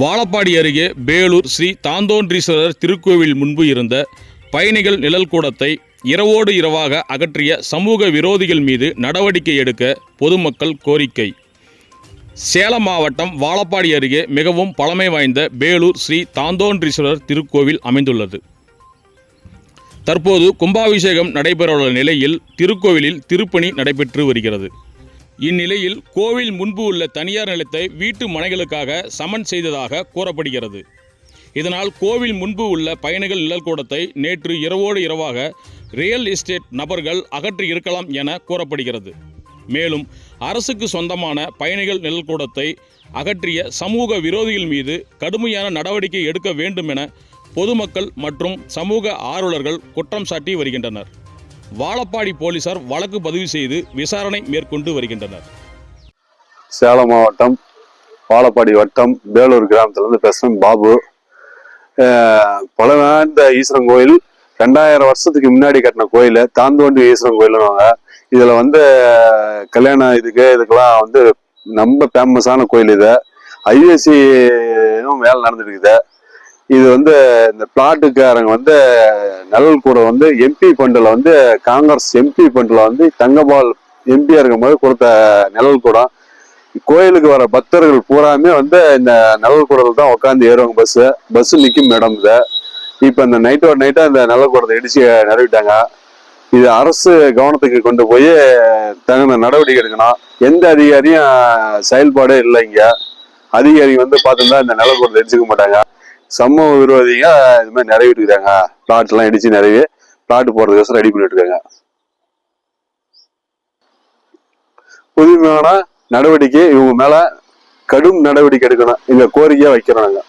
வாழப்பாடி அருகே பேலூர் ஸ்ரீ தாந்தோன்றீஸ்வரர் திருக்கோவில் முன்பு இருந்த பயணிகள் நிழல் கூடத்தை இரவோடு இரவாக அகற்றிய சமூக விரோதிகள் மீது நடவடிக்கை எடுக்க பொதுமக்கள் கோரிக்கை. சேலம் மாவட்டம் வாழப்பாடி அருகே மிகவும் பழமை வாய்ந்த பேலூர் ஸ்ரீ தாந்தோன்றீஸ்வரர் திருக்கோவில் அமைந்துள்ளது. தற்போது கும்பாபிஷேகம் நடைபெறவுள்ள நிலையில் திருக்கோவிலில் திருப்பணி நடைபெற்று வருகிறது. இந்நிலையில் கோவில் முன்பு உள்ள தனியார் நிலத்தை வீட்டு மனைகளுக்காக சமன் செய்ததாக கூறப்படுகிறது. இதனால் கோவில் முன்பு உள்ள பயணிகள் நிழல்கூடத்தை நேற்று இரவோடு இரவாக ரியல் எஸ்டேட் நபர்கள் அகற்றி இருக்கலாம் என கூறப்படுகிறது. மேலும் அரசுக்கு சொந்தமான பயணிகள் நிழல்கூடத்தை அகற்றிய சமூக விரோதிகள் மீது கடுமையான நடவடிக்கை எடுக்க வேண்டும் என பொதுமக்கள் மற்றும் சமூக ஆர்வலர்கள் குற்றம் சாட்டி வருகின்றனர். வாழப்பாடி போலீசார் வழக்கு பதிவு செய்து விசாரணை மேற்கொண்டு வருகின்றனர். சேலம் மாவட்டம் வாழப்பாடி வட்டம் வேலூர் கிராமத்திலிருந்து பேசுகிறேன். பாபு அஹ் ஈஸ்வரன் கோயில் ரெண்டாயிரம் வருஷத்துக்கு முன்னாடி கட்டின கோயில் தாந்தோண்டி ஈஸ்வரன் கோயிலுவாங்க இதில் வந்து கல்யாணம் இதுக்கு இதுக்கெல்லாம் வந்து ரொம்ப ஃபேமஸான கோயில் இது. ஐஏசியும் வேலை நடந்துட்டு இருக்குது. இது வந்து இந்த பிளாட்டுக்காரங்க வந்து நலல் கூட வந்து எம்பி ஃபண்டில் வந்து காங்கிரஸ் எம்பி ஃபண்டில் வந்து தங்கபால் எம்பியா இருக்கும்போது கொடுத்த நிழல் கூடம் கோயிலுக்கு வர பக்தர்கள் பூராமே வந்து இந்த நிழல் கூடத்தில் தான் உட்காந்து ஏறுவாங்க பஸ்ஸு பஸ்ஸு நிற்கும் மேடம் இதை. இப்போ இந்த நைட்டோட நைட்டாக இந்த நிழல் கூடத்தை இடிச்சு நிறுவிட்டாங்க இது அரசு கவனத்துக்கு கொண்டு போய் தகுந்த நடவடிக்கை எடுக்கணும். எந்த அதிகாரியும் செயல்பாடே இல்லை இங்கே அதிகாரி வந்து பார்த்துருந்தா இந்த நிலக்கூடத்தை எடுத்துக்க மாட்டாங்க. சமூக விரோதிங்க இது மாதிரி நிறைவேற்றி இருக்காங்க. பிளாட் எல்லாம் இடிச்சு நிறைய பிளாட் போடுறதுக்கோசரம் ரெடி பண்ணிட்டு இருக்காங்க. புதுமையான நடவடிக்கை இவங்க மேல கடும் நடவடிக்கை எடுக்கணும். எங்க கோரிக்கையா வைக்கிறோம் நாங்க